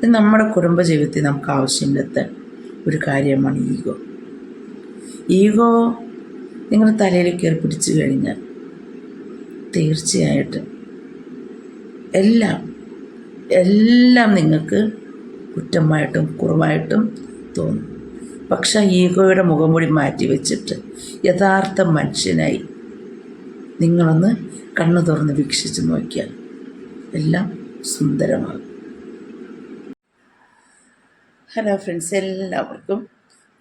ഇത് നമ്മുടെ കുടുംബജീവിതത്തിൽ നമുക്ക് ആവശ്യമില്ലാത്ത ഒരു കാര്യമാണ് ഈഗോ. ഈഗോ നിങ്ങളുടെ തലയിൽ കയറി പിടിച്ചു കഴിഞ്ഞാൽ തീർച്ചയായിട്ടും എല്ലാം എല്ലാം നിങ്ങൾക്ക് കുറ്റമായിട്ടും കുറവായിട്ടും തോന്നും. പക്ഷേ ഈഗോയുടെ മുഖംമൂടി മാറ്റി വെച്ചിട്ട് യഥാർത്ഥ മനുഷ്യനായി നിങ്ങളൊന്ന് കണ്ണു തുറന്ന് വീക്ഷിച്ച് നോക്കിയാൽ എല്ലാം സുന്ദരമാകും. ഹലോ ഫ്രണ്ട്സ് എല്ലാവർക്കും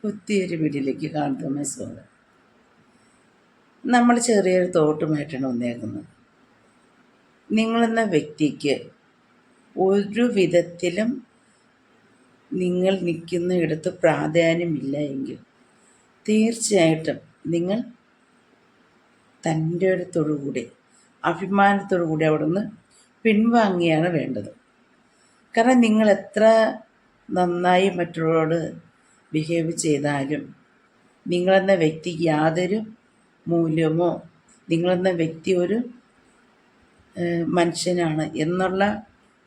പുതിയൊരു വീഡിയോയിലേക്ക് കാണുന്ന സ്വാഗതം. നമ്മൾ ചെറിയൊരു തോട്ടുമായിട്ടാണ് വന്നേക്കുന്നത്. നിങ്ങളെന്ന വ്യക്തിക്ക് ഒരു വിധത്തിലും നിങ്ങൾ നിൽക്കുന്ന ഇടത്ത് പ്രാധാന്യമില്ല എങ്കിൽ തീർച്ചയായിട്ടും നിങ്ങൾ തന്റെ ഇടത്തോടുകൂടി അഭിമാനത്തോടുകൂടി അവിടെ നിന്ന് പിൻവാങ്ങിയാണ് വേണ്ടത്. കാരണം നിങ്ങൾ എത്ര നന്നായി മറ്റുള്ളവരോട് ബിഹേവ് ചെയ്താലും നിങ്ങളെന്ന വ്യക്തിക്ക് യാതൊരു മൂല്യമോ നിങ്ങളെന്ന വ്യക്തി ഒരു മനുഷ്യനാണ് എന്നുള്ള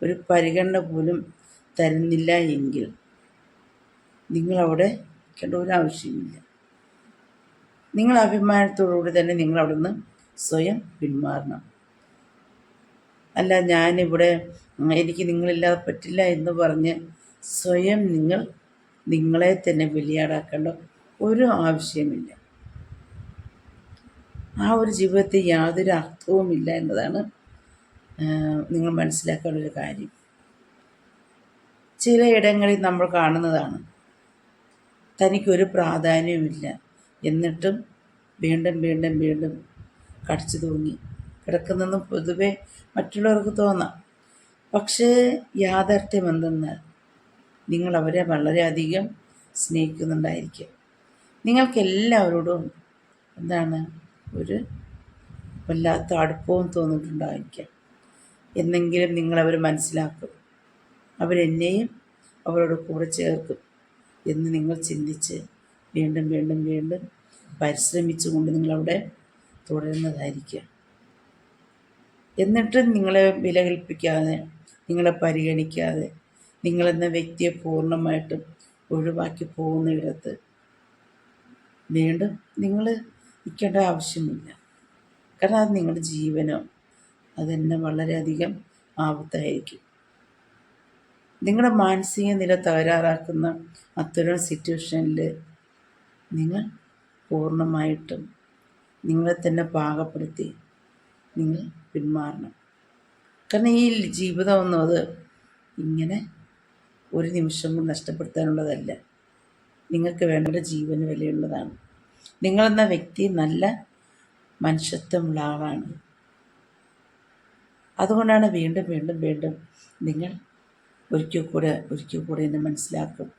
ഒരു പരിഗണന പോലും തരുന്നില്ല എങ്കിൽ നിങ്ങളവിടെ നിൽക്കേണ്ട ഒരു ആവശ്യമില്ല. നിങ്ങൾ അഭിമാനത്തോടുകൂടി തന്നെ നിങ്ങൾ നിന്ന് സ്വയം പിന്മാറണം. അല്ല ഞാനിവിടെ എനിക്ക് നിങ്ങളില്ലാതെ പറ്റില്ല എന്ന് പറഞ്ഞ് സ്വയം നിങ്ങൾ നിങ്ങളെ തന്നെ ബലിയാടാക്കേണ്ട ഒരു ആവശ്യമില്ല. ആ ഒരു ജീവിതത്തിൽ യാതൊരു അർത്ഥവുമില്ല എന്നതാണ് നിങ്ങൾ മനസ്സിലാക്കേണ്ട ഒരു കാര്യം. ചിലയിടങ്ങളിൽ നമ്മൾ കാണുന്നതാണ് തനിക്കൊരു പ്രാധാന്യവുമില്ല എന്നിട്ടും വീണ്ടും വീണ്ടും വീണ്ടും കടിച്ചു തൂങ്ങി കിടക്കുന്നെന്ന് പൊതുവെ മറ്റുള്ളവർക്ക് തോന്നാം. പക്ഷേ യാഥാർത്ഥ്യം എന്തെന്നാൽ നിങ്ങൾ അവരെ വളരെയധികം സ്നേഹിക്കുന്നുണ്ടായിരിക്കും. നിങ്ങൾക്കെല്ലാവരോടും എന്താണ് ഒരു വല്ലാത്ത അടുപ്പവും തോന്നിയിട്ടുണ്ടായിരിക്കാം. എന്നെങ്കിലും നിങ്ങളവർ മനസ്സിലാക്കും. അവരെന്നെയും അവരോട് കൂടെ ചേർക്കും എന്ന് നിങ്ങൾ ചിന്തിച്ച് വീണ്ടും വീണ്ടും വീണ്ടും പരിശ്രമിച്ചുകൊണ്ട് നിങ്ങളവിടെ തുടരുന്നതായിരിക്കാം. എന്നിട്ടും നിങ്ങളെ വിലകൽപ്പിക്കാതെ നിങ്ങളെ പരിഗണിക്കാതെ നിങ്ങളെന്ന വ്യക്തിയെ പൂർണമായിട്ടും ഒഴിവാക്കി പോകുന്നിടത്ത് വീണ്ടും നിങ്ങൾ നിൽക്കേണ്ട ആവശ്യമില്ല. കാരണം അത് നിങ്ങളുടെ ജീവനോ അതെന്നെ വളരെയധികം ആപത്തായിരിക്കും. നിങ്ങളുടെ മാനസിക നില തകരാറാക്കുന്ന അത്തരം സിറ്റുവേഷനിൽ നിങ്ങൾ പൂർണമായിട്ടും നിങ്ങളെ തന്നെ പാകപ്പെടുത്തി നിങ്ങൾ പിന്മാറണം. കാരണം ഈ ജീവിതം അത് ഇങ്ങനെ ഒരു നിമിഷം കൊണ്ട് നഷ്ടപ്പെടുത്താനുള്ളതല്ല. നിങ്ങൾക്ക് വേണ്ട ജീവന് വിലയുള്ളതാണ്. നിങ്ങളെന്ന വ്യക്തി നല്ല മനുഷ്യത്വമുള്ള ആളാണ്. അതുകൊണ്ടാണ് വീണ്ടും വീണ്ടും വീണ്ടും നിങ്ങൾ ഒരിക്കൽ കൂടെ ഒരിക്കൽ കൂടെ എന്നെ മനസ്സിലാക്കും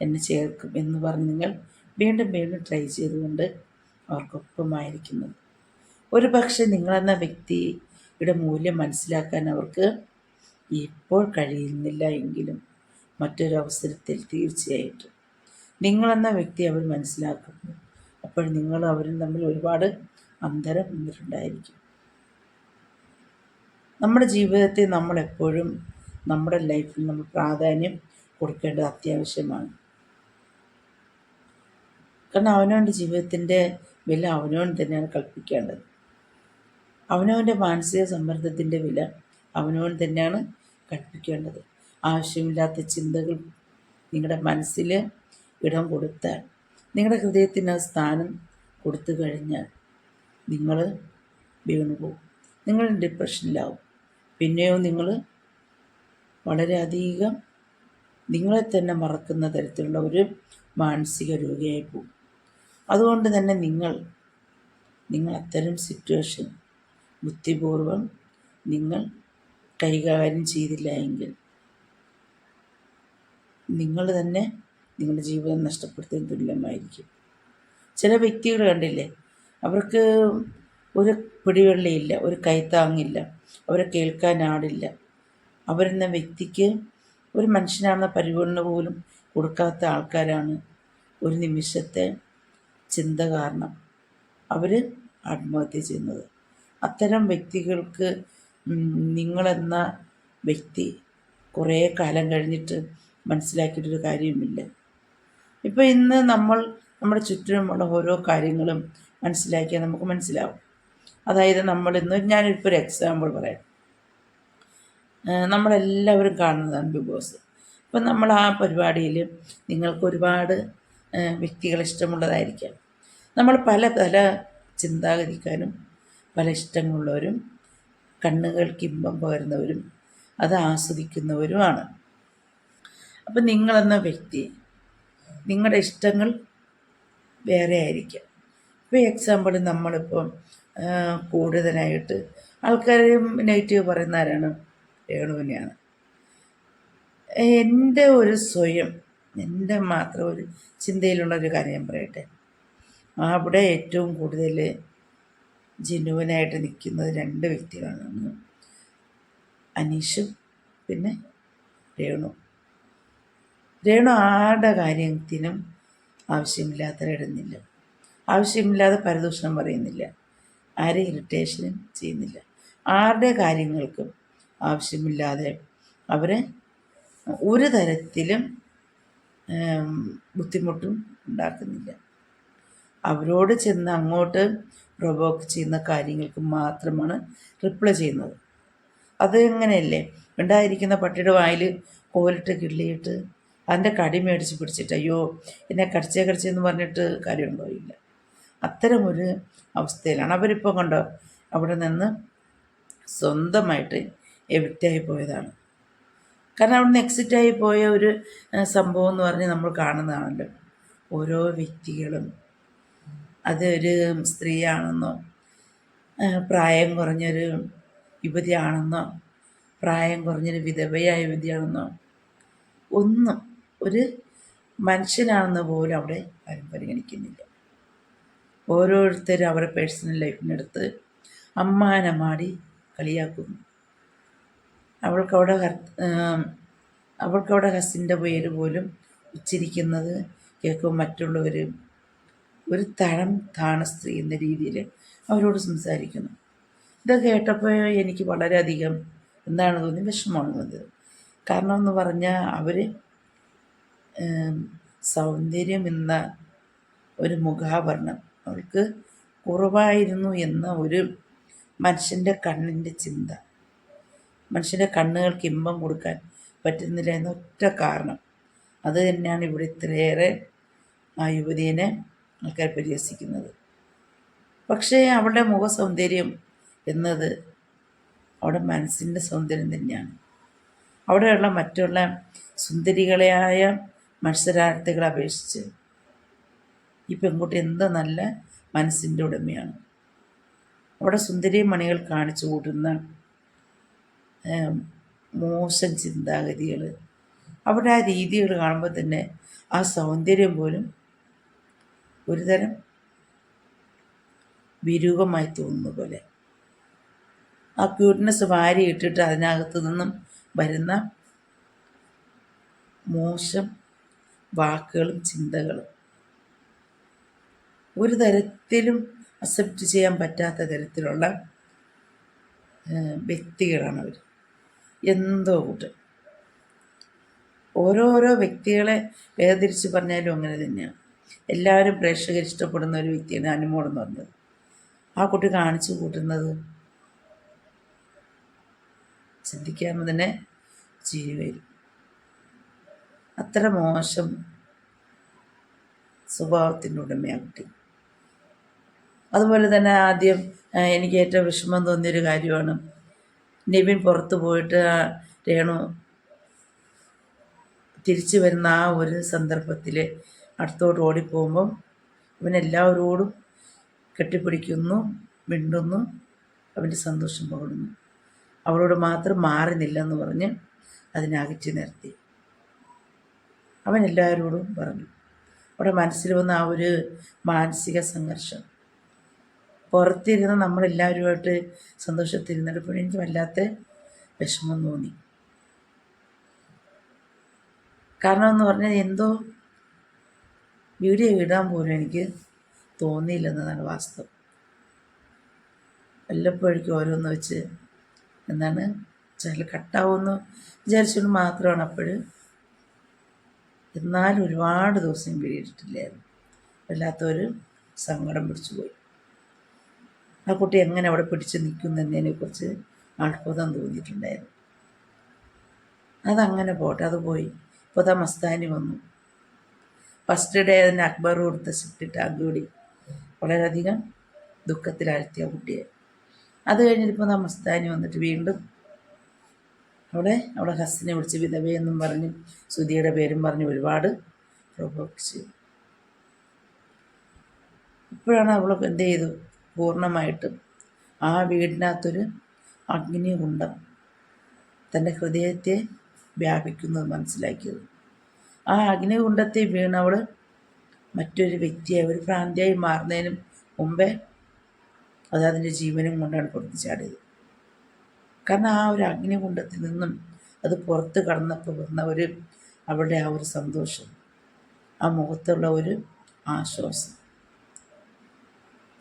എന്നെ ചേർക്കും എന്ന് പറഞ്ഞ് നിങ്ങൾ വീണ്ടും വീണ്ടും ട്രൈ ചെയ്തുകൊണ്ട് അവർക്കൊപ്പമായിരിക്കുന്നത് ഒരു പക്ഷേ നിങ്ങളെന്ന വ്യക്തിയുടെ മൂല്യം മനസ്സിലാക്കാൻ അവർക്ക് ഇപ്പോൾ കഴിയുന്നില്ല എങ്കിലും മറ്റൊരു അവസരത്തിൽ തീർച്ചയായിട്ടും. നിങ്ങളെന്ന വ്യക്തി അവർ മനസ്സിലാക്കുന്നു. അപ്പോൾ നിങ്ങൾ അവരും തമ്മിൽ ഒരുപാട് അന്തരം വന്നിട്ടുണ്ടായിരിക്കും. നമ്മുടെ നമ്മൾ നമ്മളെപ്പോഴും നമ്മുടെ ലൈഫിൽ നമ്മൾ പ്രാധാന്യം കൊടുക്കേണ്ടത് അത്യാവശ്യമാണ്. കാരണം അവനവന്റെ ജീവിതത്തിന്റെ വില അവനവൻ തന്നെയാണ് കൽപ്പിക്കേണ്ടത്. അവനവന്റെ മാനസിക സമ്മർദ്ദത്തിന്റെ വില അവനവൻ തന്നെയാണ് കൽപ്പിക്കേണ്ടത്. ആവശ്യമില്ലാത്ത ചിന്തകൾ നിങ്ങളുടെ മനസ്സിൽ ഇടം കൊടുത്താൽ നിങ്ങളുടെ ഹൃദയത്തിന് സ്ഥാനം കൊടുത്തു കഴിഞ്ഞാൽ നിങ്ങൾ വീണു പോകും നിങ്ങൾ ഡിപ്രഷനിലാവും പിന്നെയോ നിങ്ങൾ വളരെയധികം നിങ്ങളെ തന്നെ മറക്കുന്ന തരത്തിലുള്ള ഒരു മാനസിക രോഗിയായി പോകും അതുകൊണ്ട് തന്നെ നിങ്ങൾ നിങ്ങൾ അത്തരം സിറ്റുവേഷൻ ബുദ്ധിപൂർവം നിങ്ങൾ കൈകാര്യം ചെയ്തില്ല എങ്കിൽ നിങ്ങൾ തന്നെ നിങ്ങളുടെ ജീവിതം നഷ്ടപ്പെടുത്താൻ തുല്യമായിരിക്കും ചില വ്യക്തികൾ കണ്ടില്ലേ അവർക്ക് ഒരു പിടിവെള്ളിയില്ല ഒരു കൈത്താങ്ങില്ല അവരെ കേൾക്കാൻ ആടില്ല അവരെന്ന വ്യക്തിക്ക് ഒരു മനുഷ്യനാണെന്ന പരിഗണന പോലും കൊടുക്കാത്ത ആൾക്കാരാണ് ഒരു നിമിഷത്തെ ചിന്ത കാരണം അവർ ആത്മഹത്യ ചെയ്യുന്നത്. അത്തരം വ്യക്തികൾക്ക് നിങ്ങളെന്ന വ്യക്തി കുറേ കാലം കഴിഞ്ഞിട്ട് മനസ്സിലാക്കിയിട്ടൊരു കാര്യമില്ല ഇപ്പോൾ ഇന്ന് നമ്മൾ നമ്മുടെ ചുറ്റിനുമുള്ള ഓരോ കാര്യങ്ങളും മനസ്സിലാക്കിയാൽ നമുക്ക് മനസ്സിലാവും. അതായത് നമ്മൾ ഇന്ന് ഞാനിപ്പോൾ ഒരു എക്സാമ്പിൾ പറയാം. നമ്മളെല്ലാവരും കാണുന്നതാണ് ബിഗ് ബോസ് അപ്പം നമ്മൾ ആ പരിപാടിയിൽ നിങ്ങൾക്ക് ഒരുപാട് വ്യക്തികൾ ഇഷ്ടമുള്ളതായിരിക്കാം. നമ്മൾ പല പല ചിന്താഗതിക്കാരും പല ഇഷ്ടങ്ങളുള്ളവരും കണ്ണുകൾക്ക് ഇമ്പം പകരുന്നവരും അത് ആസ്വദിക്കുന്നവരുമാണ്. അപ്പം നിങ്ങളെന്ന വ്യക്തി നിങ്ങളുടെ ഇഷ്ടങ്ങൾ വേറെ ആയിരിക്കാം. ഇപ്പോൾ എക്സാമ്പിൾ നമ്മളിപ്പം കൂടുതലായിട്ട് ആൾക്കാർ നെഗറ്റീവ് പറയുന്ന ആരാണ്? രേണുവിനെയാണ്. എന്റെ ഒരു സ്വയം എന്റെ മാത്രം ഒരു ചിന്തയിലുള്ള ഒരു കാര്യം പറയട്ടെ. അവിടെ ഏറ്റവും കൂടുതൽ ജെനുവനായിട്ട് നിൽക്കുന്നത് രണ്ട് വ്യക്തികളാണ്. അനീഷും പിന്നെ രേണു രേണു ആരുടെ കാര്യത്തിനും ആവശ്യമില്ലാത്ത ഇടുന്നില്ല. ആവശ്യമില്ലാതെ പരദൂഷണം പറയുന്നില്ല. ആരെ ഇറിറ്റേഷനും ചെയ്യുന്നില്ല. ആരുടെ കാര്യങ്ങൾക്കും ആവശ്യമില്ലാതെ അവരെ ഒരു തരത്തിലും ബുദ്ധിമുട്ടും ഉണ്ടാക്കുന്നില്ല. അവരോട് ചെന്ന് അങ്ങോട്ട് പ്രൊവോക്ക് ചെയ്യുന്ന കാര്യങ്ങൾക്ക് മാത്രമാണ് റിപ്ലൈ ചെയ്യുന്നത്. അത് എങ്ങനെയല്ലേ ഉണ്ടായിരിക്കുന്ന പട്ടിയുടെ വായിൽ കോലിട്ട് കിള്ളിയിട്ട് അതിന്റെ കടി മേടിച്ച് പിടിച്ചിട്ട് അയ്യോ എന്നെ കടിച്ചേ കടിച്ചെന്ന് പറഞ്ഞിട്ട് കാര്യമുണ്ടോ? ഇല്ല. അത്തരമൊരു അവസ്ഥയിലാണ്. അവരിപ്പോൾ കണ്ടോ അവിടെ നിന്ന് സ്വന്തമായിട്ട് എവിറ്റായി പോയതാണ്. കാരണം അവിടെ നിന്ന് എക്സിറ്റായി പോയ ഒരു സംഭവം എന്ന് പറഞ്ഞ് നമ്മൾ കാണുന്നതാണല്ലോ. ഓരോ വ്യക്തികളും അത് ഒരു സ്ത്രീയാണെന്നോ പ്രായം കുറഞ്ഞൊരു യുവതിയാണെന്നോ പ്രായം കുറഞ്ഞൊരു വിധവയായ യുവതിയാണെന്നോ ഒന്നും ഒരു മനുഷ്യനാണെന്ന് പോലും അവിടെ ആരും പരിഗണിക്കുന്നില്ല. ഓരോരുത്തരും അവരുടെ പേഴ്സണൽ ലൈഫിനെടുത്ത് അമ്മാനമാടി കളിയാക്കുന്നു. അവൾക്കവിടെ അവൾക്കവിടെ ഹസിന്റെ പേര് പോലും ഉച്ചരിക്കുന്നത് കേൾക്കുമ്പോൾ മറ്റുള്ളവർ ഒരു തരം താണ സ്ത്രീ എന്ന രീതിയിൽ അവരോട് സംസാരിക്കുന്നു. ഇത് കേട്ടപ്പോൾ എനിക്ക് വളരെയധികം എന്താണ് തോന്നി വിഷമമാണ് തോന്നിയത്. കാരണം എന്ന് പറഞ്ഞാൽ അവർ സൗന്ദര്യം എന്ന ഒരു മുഖാഭരണം അവൾക്ക് കുറവായിരുന്നു എന്ന ഒരു മനുഷ്യന്റെ കണ്ണിന്റെ ചിന്ത. മനുഷ്യന്റെ കണ്ണുകൾക്ക് ഇമ്പം കൊടുക്കാൻ പറ്റുന്നില്ല എന്ന ഒറ്റ കാരണം. അത് തന്നെയാണ് ഇവിടെ ഇത്രയേറെ ആ യുവതിയെ ആൾക്കാർ പരിഹസിക്കുന്നത്. പക്ഷേ അവളുടെ മുഖ സൗന്ദര്യം എന്നത് അവളുടെ മനസ്സിന്റെ സൗന്ദര്യം തന്നെയാണ്. അവിടെയുള്ള മറ്റുള്ള സുന്ദരികളായ മത്സരാർത്ഥികളെ അപേക്ഷിച്ച് ഈ പെൺകുട്ടി എന്തോ നല്ല മനസ്സിന്റെ ഉടമയാണ്. അവിടെ സുന്ദരി മണികൾ കാണിച്ചു കൂട്ടുന്ന മോശം ചിന്താഗതികൾ അവിടെ ആ രീതികൾ കാണുമ്പോൾ തന്നെ ആ സൗന്ദര്യം പോലും ഒരുതരം വിരൂപമായി തോന്നുന്ന പോലെ. ആ ക്യൂട്ട്നെസ് വാരി ഇട്ടിട്ട് അതിനകത്ത് നിന്നും വരുന്ന മോശം വാക്കുകളും ചിന്തകളും. ഒരു തരത്തിലും അക്സെപ്റ്റ് ചെയ്യാൻ പറ്റാത്ത തരത്തിലുള്ള വ്യക്തികളാണ് അവർ എന്തോ കൂട്ട്. ഓരോരോ വ്യക്തികളെ വേർതിരിച്ച് പറഞ്ഞാലും അങ്ങനെ തന്നെയാണ്. എല്ലാവരും പ്രേക്ഷകർ ഇഷ്ടപ്പെടുന്ന ഒരു വ്യക്തിയാണ് അനുമോൾ എന്ന് പറഞ്ഞത്. ആ കുട്ടി കാണിച്ചു കൂട്ടുന്നത് ചിന്തിക്കാമെന്ന് തന്നെ ചിരി അത്ര മോശം സ്വഭാവത്തിന്റെ ഉടമയാണ് കുട്ടി. അതുപോലെ തന്നെ ആദ്യം എനിക്ക് ഏറ്റവും വിഷമം തോന്നിയൊരു കാര്യമാണ്. നിവിൻ പുറത്തു പോയിട്ട് രേണു തിരിച്ചു വരുന്ന ആ ഒരു സന്ദർഭത്തിൽ അടുത്തോട്ട് ഓടിപ്പോകുമ്പം അവൻ എല്ലാവരോടും കെട്ടിപ്പിടിക്കുന്നു മിണ്ടുന്നു അവന്റെ സന്തോഷം പകരുന്നു. അവളോട് മാത്രം മാറി നില്ലെന്ന് പറഞ്ഞ് അതിനെ അകറ്റി നിർത്തി. അവൻ എല്ലാവരോടും പറഞ്ഞു. അവിടെ മനസ്സിൽ വന്ന ആ ഒരു മാനസിക സംഘർഷം. പുറത്തിരുന്ന് നമ്മളെല്ലാവരുമായിട്ട് സന്തോഷത്തിരുന്നിട്ട് എനിക്ക് വല്ലാത്ത വിഷമം തോന്നി. കാരണം എന്ന് പറഞ്ഞാൽ എന്തോ വീഡിയോ ഇടാൻ പോലും എനിക്ക് തോന്നിയില്ലെന്നതാണ് വാസ്തവം. വല്ലപ്പോഴേക്കും ഓരോന്ന് വെച്ച് എന്താണ് ചില കട്ടാവുമെന്ന് വിചാരിച്ചുകൊണ്ട് മാത്രമാണ് അപ്പോൾ എന്നാലും ഒരുപാട് ദിവസം പിടിയിട്ടില്ലായിരുന്നു വല്ലാത്തൊരു സങ്കടം പിടിച്ചു പോയി. ആ കുട്ടി എങ്ങനെ അവിടെ പിടിച്ച് നിൽക്കുന്നതിനെക്കുറിച്ച് അത്ഭുതം തോന്നിയിട്ടുണ്ടായിരുന്നു. അതങ്ങനെ പോട്ടെ അത് പോയി. ഇപ്പോൾ താ മസ്താനി വന്നു. ഫസ്റ്റ് ഡേ അതിന് അക്ബർ കൊടുത്ത സിട്ടിട്ട് അഗൂടി വളരെയധികം ദുഃഖത്തിലാഴ്ത്തിയ കുട്ടിയെ. അത് കഴിഞ്ഞിട്ട് ഇപ്പോൾ താ മസ്താനി വന്നിട്ട് വീണ്ടും അവിടെ അവിടെ ഹസ്സിനെ വിളിച്ച് വിധവയെന്നും പറഞ്ഞ് സുധിയുടെ പേരും പറഞ്ഞ് ഒരുപാട് പ്രബോധിച്ചു ഇപ്പോഴാണ് അവൾ എന്ത് ചെയ്തു? പൂർണമായിട്ടും ആ വീടിനകത്തൊരു അഗ്നികുണ്ടം തന്റെ ഹൃദയത്തെ വ്യാപിക്കുന്നത് മനസ്സിലാക്കിയത്. ആ അഗ്നികുണ്ടത്തെ വീണവൾ മറ്റൊരു വ്യക്തിയായി ഒരു ഭ്രാന്തിയായി മാറുന്നതിനും മുമ്പേ അത് അതിന്റെ ജീവനും കൊണ്ടാണ് പുറത്തു ചാടിയത് കാരണം ആ ഒരു അഗ്നികുണ്ഡത്തിൽ നിന്നും അത് പുറത്ത് കടന്നപ്പോൾ വന്ന ഒരു അവളുടെ ആ ഒരു സന്തോഷം ആ മുഖത്തുള്ള ഒരു ആശ്വാസം.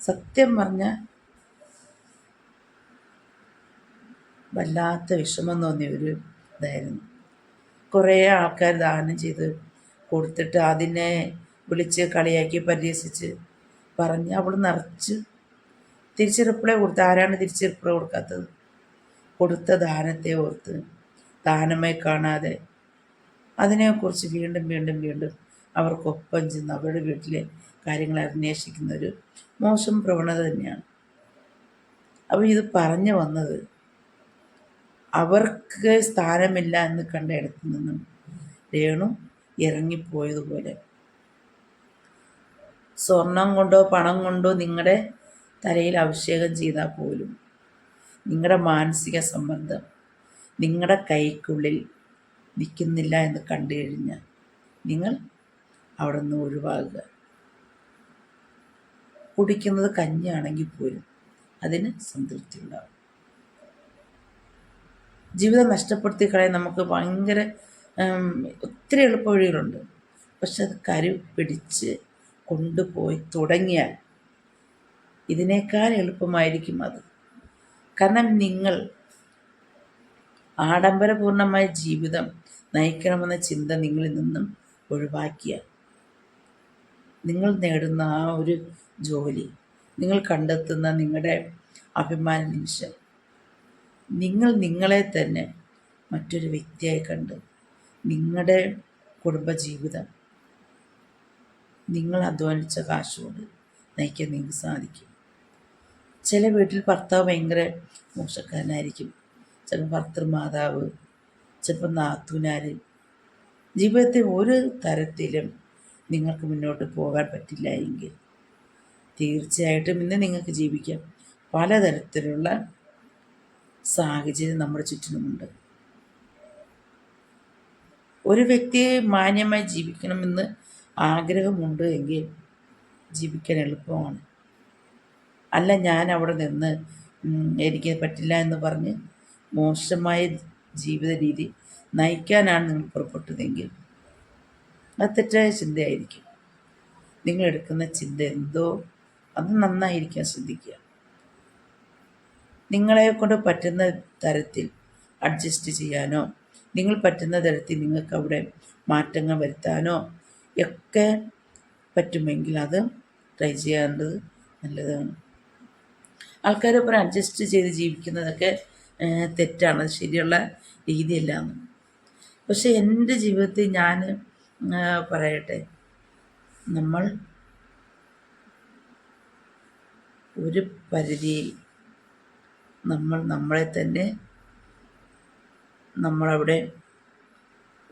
സത്യം പറഞ്ഞ വല്ലാത്ത വിഷമം തോന്നിയ ഒരു ഇതായിരുന്നു. കുറേ ആൾക്കാർ ദാനം ചെയ്ത് കൊടുത്തിട്ട് അതിനെ വിളിച്ച് കളിയാക്കി പരിഹസിച്ച് പറഞ്ഞ് അവൾ നിറച്ച് തിരിച്ചെറുപ്പിളെ കൊടുത്ത്. ആരാണ് തിരിച്ചെറുപ്പിളെ കൊടുക്കാത്തത്? കൊടുത്ത ദാനത്തെ ഓർത്ത് ദാനമായി കാണാതെ അതിനെക്കുറിച്ച് വീണ്ടും വീണ്ടും വീണ്ടും അവർക്കൊപ്പം ചെന്ന് അവരുടെ വീട്ടിലെ കാര്യങ്ങൾ അന്വേഷിക്കുന്ന ഒരു മോശം പ്രവണത തന്നെയാണ്. അപ്പോൾ ഇത് പറഞ്ഞു വന്നത് അവർക്ക് സ്ഥാനമില്ല എന്ന് കണ്ട ഇടത്തു നിന്നും രേണു ഇറങ്ങിപ്പോയതുപോലെ. സ്വർണം കൊണ്ടോ പണം കൊണ്ടോ നിങ്ങളുടെ തലയിൽ അഭിഷേകം ചെയ്താൽ പോലും നിങ്ങളുടെ മാനസിക സമ്മർദ്ദം നിങ്ങളുടെ കൈക്കുള്ളിൽ നിൽക്കുന്നില്ല എന്ന് കണ്ടു കഴിഞ്ഞാൽ നിങ്ങൾ അവിടെ നിന്ന് ഒഴിവാകുക. കുടിക്കുന്നത് കഞ്ഞിയാണെങ്കിൽ പോലും അതിന് സംതൃപ്തി ഉണ്ടാവും. ജീവിതം നഷ്ടപ്പെടുത്തി കളയാൻ നമുക്ക് ഭയങ്കര ഒത്തിരി എളുപ്പവഴികളുണ്ട് പക്ഷെ അത് കരു പിടിച്ച് കൊണ്ടുപോയി തുടങ്ങിയാൽ ഇതിനേക്കാൾ എളുപ്പമായിരിക്കും അത്. കാരണം നിങ്ങൾ ആഡംബരപൂർണമായ ജീവിതം നയിക്കണമെന്ന ചിന്ത നിങ്ങളിൽ നിന്നും ഒഴിവാക്കിയ നിങ്ങൾ നേടുന്ന ആ ഒരു ജോലി നിങ്ങൾ കണ്ടെത്തുന്ന നിങ്ങളുടെ അഭിമാന നിമിഷം നിങ്ങൾ നിങ്ങളെ തന്നെ മറ്റൊരു വ്യക്തിയായി കണ്ട് നിങ്ങളുടെ കുടുംബജീവിതം നിങ്ങൾ അധ്വാനിച്ച കാശുകൊണ്ട് നയിക്കാൻ നിങ്ങൾക്ക് സാധിക്കും. ചില വീട്ടിൽ ഭർത്താവ് ഭയങ്കര മോശക്കാരനായിരിക്കും. ചിലപ്പോൾ ഭർത്തൃമാതാവ് ചിലപ്പോൾ നാത്തൂനാർ ജീവിതത്തെ ഒരു തരത്തിലും നിങ്ങൾക്ക് മുന്നോട്ട് പോകാൻ പറ്റില്ല എങ്കിൽ തീർച്ചയായിട്ടും ഇന്ന് നിങ്ങൾക്ക് ജീവിക്കാം. പലതരത്തിലുള്ള സാഹചര്യം നമ്മുടെ ചുറ്റിനുമുണ്ട്. ഒരു വ്യക്തിയെ മാന്യമായി ജീവിക്കണമെന്ന് ആഗ്രഹമുണ്ട് എങ്കിൽ ജീവിക്കാൻ എളുപ്പമാണ്. അല്ല ഞാൻ അവിടെ നിന്ന് എനിക്ക് പറ്റില്ല എന്ന് പറഞ്ഞ് മോശമായ ജീവിത രീതി നയിക്കാനാണ് നിങ്ങൾ പുറപ്പെട്ടതെങ്കിൽ അത് തെറ്റായ ചിന്തയായിരിക്കും. നിങ്ങൾ എടുക്കുന്ന ചിന്ത എന്തോ അത് നന്നായിരിക്കാൻ ശ്രദ്ധിക്കുക. നിങ്ങളെ കൊണ്ട് പറ്റുന്ന തരത്തിൽ അഡ്ജസ്റ്റ് ചെയ്യാനോ നിങ്ങൾ പറ്റുന്ന തരത്തിൽ നിങ്ങൾക്ക് അവിടെ മാറ്റങ്ങൾ വരുത്താനോ ഒക്കെ പറ്റുമെങ്കിൽ അത് ട്രൈ ചെയ്യേണ്ടത് നല്ലതാണ്. ആൾക്കാരൊപ്പം അഡ്ജസ്റ്റ് ചെയ്ത് ജീവിക്കുന്നതൊക്കെ തെറ്റാണ്. ശരിയുള്ള രീതിയല്ല എന്ന്. പക്ഷെ എന്റെ ജീവിതത്തിൽ ഞാൻ പറയട്ടെ. നമ്മൾ ഒരു പരിധിയിൽ നമ്മൾ നമ്മളെ തന്നെ നമ്മളവിടെ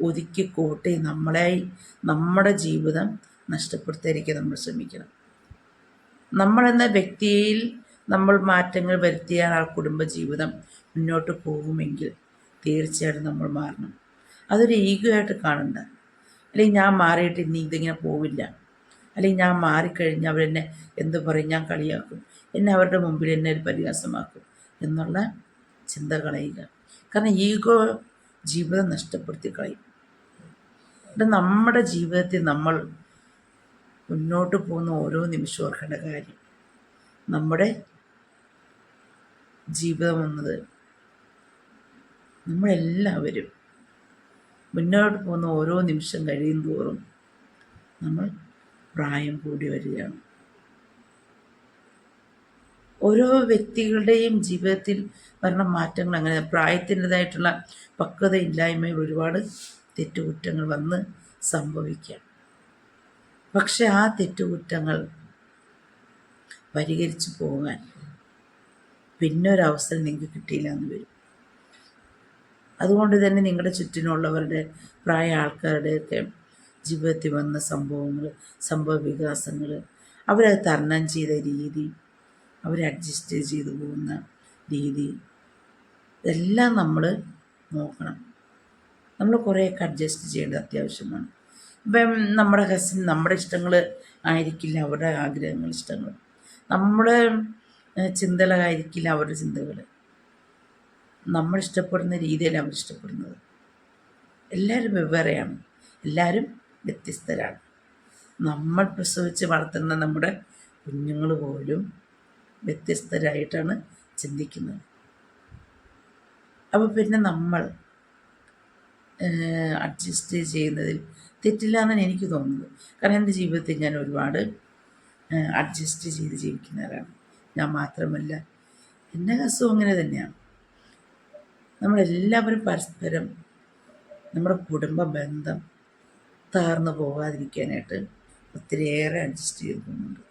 ഒതുക്കി കൂട്ടി നമ്മളെ നമ്മുടെ ജീവിതം നഷ്ടപ്പെടുത്താതിരിക്കാൻ നമ്മൾ ശ്രമിക്കണം. നമ്മളെന്ന വ്യക്തിയിൽ നമ്മൾ മാറ്റങ്ങൾ വരുത്തിയാൽ ആ കുടുംബജീവിതം മുന്നോട്ട് പോകുമെങ്കിൽ തീർച്ചയായിട്ടും നമ്മൾ മാറണം. അതൊരു ഈഗോ ആയിട്ട് കാണണ്ട. അല്ലെങ്കിൽ ഞാൻ മാറിയിട്ട് ഇനി ഇതിങ്ങനെ പോവില്ല. അല്ലെങ്കിൽ ഞാൻ മാറിക്കഴിഞ്ഞാൽ അവരെന്നെ എന്ത് പറയും? ഞാൻ കളിയാക്കും. എന്നെ അവരുടെ മുമ്പിൽ എന്നെ ഒരു പരിഹാസമാക്കും എന്നുള്ള ചിന്ത കളയുക. കാരണം ഈഗോ ജീവിതം നഷ്ടപ്പെടുത്തി കളയും. അവിടെ നമ്മുടെ ജീവിതത്തിൽ നമ്മൾ മുന്നോട്ട് പോകുന്ന ഓരോ നിമിഷവും ഓർക്കേണ്ട കാര്യം. നമ്മുടെ ജീവിതം എന്നത്. നമ്മളെല്ലാവരും മുന്നോട്ട് പോകുന്ന ഓരോ നിമിഷം കഴിയും തോറും നമ്മൾ പ്രായം കൂടി വരികയാണ്. ഓരോ വ്യക്തികളുടെയും ജീവിതത്തിൽ വരുന്ന മാറ്റങ്ങൾ അങ്ങനെ പ്രായത്തിന്റെതായിട്ടുള്ള പക്വതയില്ലായ്മയിൽ ഒരുപാട് തെറ്റുകുറ്റങ്ങൾ വന്ന് സംഭവിക്കാം. പക്ഷെ ആ തെറ്റുകുറ്റങ്ങൾ പരിഹരിച്ചു പോകാൻ പിന്നെ ഒരു അവസരം നിങ്ങൾക്ക് കിട്ടിയില്ല എന്ന് വരും. അതുകൊണ്ട് തന്നെ നിങ്ങളുടെ ചുറ്റിനുള്ളവരുടെ പ്രായ ആൾക്കാരുടെയൊക്കെ ജീവിതത്തിൽ വന്ന സംഭവങ്ങൾ സംഭവ വികാസങ്ങൾ അവരത് തരണം ചെയ്ത രീതി അവർ അഡ്ജസ്റ്റ് ചെയ്തു പോകുന്ന രീതി ഇതെല്ലാം നമ്മൾ നോക്കണം. നമ്മൾ കുറേയൊക്കെ അഡ്ജസ്റ്റ് ചെയ്യേണ്ടത് അത്യാവശ്യമാണ്. ഇപ്പം നമ്മുടെ ഹസ്ബൻഡ് നമ്മുടെ ഇഷ്ടങ്ങൾ ആയിരിക്കില്ല അവരുടെ ആഗ്രഹങ്ങൾ ഇഷ്ടങ്ങൾ. നമ്മുടെ ചിന്തകളായിരിക്കില്ല അവരുടെ ചിന്തകൾ നമ്മൾ ഇഷ്ടപ്പെടുന്ന രീതിയല്ല അവർ ഇഷ്ടപ്പെടുന്നത്. എല്ലാവരും വെവ്വേറെയാണ്. എല്ലാവരും വ്യത്യസ്തരാണ്. നമ്മൾ പ്രസവിച്ച് വളർത്തുന്ന നമ്മുടെ കുഞ്ഞുങ്ങൾ പോലും വ്യത്യസ്തരായിട്ടാണ് ചിന്തിക്കുന്നത്. അപ്പോൾ പിന്നെ നമ്മൾ അഡ്ജസ്റ്റ് ചെയ്യുന്നതിൽ തെറ്റില്ല എന്നാണ് എനിക്ക് തോന്നുന്നത് കാരണം എന്റെ ജീവിതത്തിൽ ഞാൻ ഒരുപാട് അഡ്ജസ്റ്റ് ചെയ്ത് ജീവിക്കുന്നവരാണ്. ഞാൻ മാത്രമല്ല. എന്റെ കസവും അങ്ങനെ തന്നെയാണ്. നമ്മളെല്ലാവരും പരസ്പരം നമ്മുടെ കുടുംബ ബന്ധം താർന്നു പോകാതിരിക്കാനായിട്ട് ഒത്തിരിയേറെ അഡ്ജസ്റ്റ് ചെയ്യുന്നുണ്ട്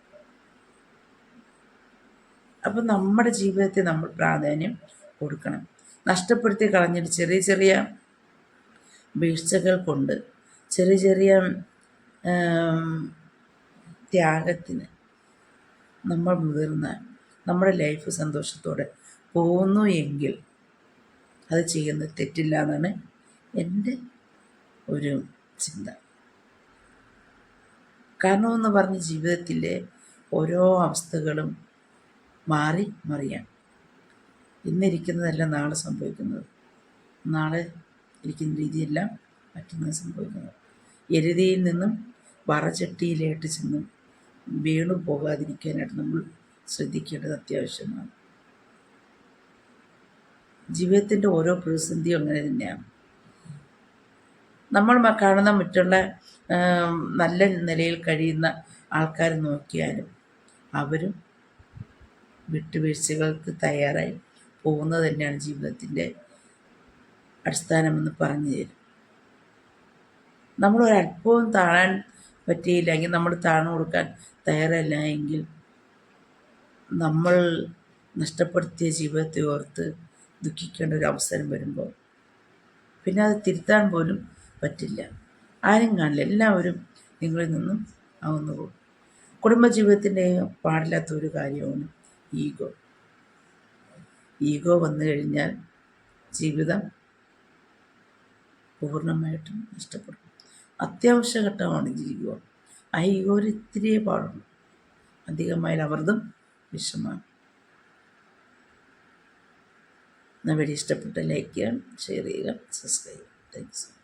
അപ്പം നമ്മുടെ ജീവിതത്തെ നമ്മൾ പ്രാധാന്യം കൊടുക്കണം. നഷ്ടപ്പെടുത്തി കളഞ്ഞിട്ട് ചെറിയ ചെറിയ വീഴ്ചകൾ കൊണ്ട് ചെറിയ ചെറിയ ത്യാഗത്തിന് നമ്മൾ മുതിർന്ന നമ്മുടെ ലൈഫ് സന്തോഷത്തോടെ പോകുന്നു എങ്കിൽ അത് ചെയ്യുന്നത് തെറ്റില്ല എന്നാണ് എന്റെ ഒരു ചിന്ത. കാരണമെന്ന് പറഞ്ഞ് ജീവിതത്തിലെ ഓരോ അവസ്ഥകളും മാറി മറിയാം ഇന്നിരിക്കുന്നതല്ല നാളെ സംഭവിക്കുന്നത്. നാളെ ഇരിക്കുന്ന രീതിയെല്ലാം മറ്റന്നാൾ സംഭവിക്കുന്നത്. എരുതിയിൽ നിന്നും വറചട്ടിയിലേട്ട് ചെന്നും വീണു പോകാതിരിക്കാനായിട്ട് നമ്മൾ ശ്രദ്ധിക്കേണ്ടത് അത്യാവശ്യമാണ്. ജീവിതത്തിന്റെ ഓരോ പ്രതിസന്ധിയും അങ്ങനെ തന്നെയാണ്. നമ്മൾ കാണുന്ന മറ്റുള്ള നല്ല നിലയിൽ കഴിയുന്ന ആൾക്കാർ നോക്കിയാലും അവരും വിട്ടുവീഴ്ചകൾക്ക് തയ്യാറായി പോകുന്നത് തന്നെയാണ് ജീവിതത്തിന്റെ അടിസ്ഥാനമെന്ന് പറഞ്ഞു തരും. നമ്മളൊരല്പവും താഴാൻ പറ്റിയില്ല എങ്കിൽ നമ്മൾ താഴ്ന്നു കൊടുക്കാൻ തയ്യാറല്ല എങ്കിൽ നമ്മൾ നഷ്ടപ്പെടുത്തിയ ജീവിതത്തെ ഓർത്ത് ദുഃഖിക്കേണ്ട ഒരു അവസരം വരുമ്പോൾ പിന്നെ അത് തിരുത്താൻ പോലും പറ്റില്ല. ആരും കാണില്ല. എല്ലാവരും നിങ്ങളിൽ നിന്നും അകന്നു പോകും. കുടുംബജീവിതത്തിന്റെ പാടില്ലാത്ത ഒരു കാര്യമാണ് ഈഗോ. ഈഗോ വന്നു കഴിഞ്ഞാൽ ജീവിതം പൂർണമായിട്ടും നഷ്ടപ്പെടും. അത്യാവശ്യ ഘട്ടമാണ് ഈഗോ ആ ഈഗോയിൽ ഇത്തിരിയേ പാടുള്ളൂ. അധികമായാൽ അവർതും വിഷമാണ് എന്നാൽ വീഡിയോ ഇഷ്ടപ്പെട്ട ലൈക്ക് ചെയ്യുക ഷെയർ ചെയ്യുക സബ്സ്ക്രൈബ് ചെയ്യുക താങ്ക് യു സോ മച്ച്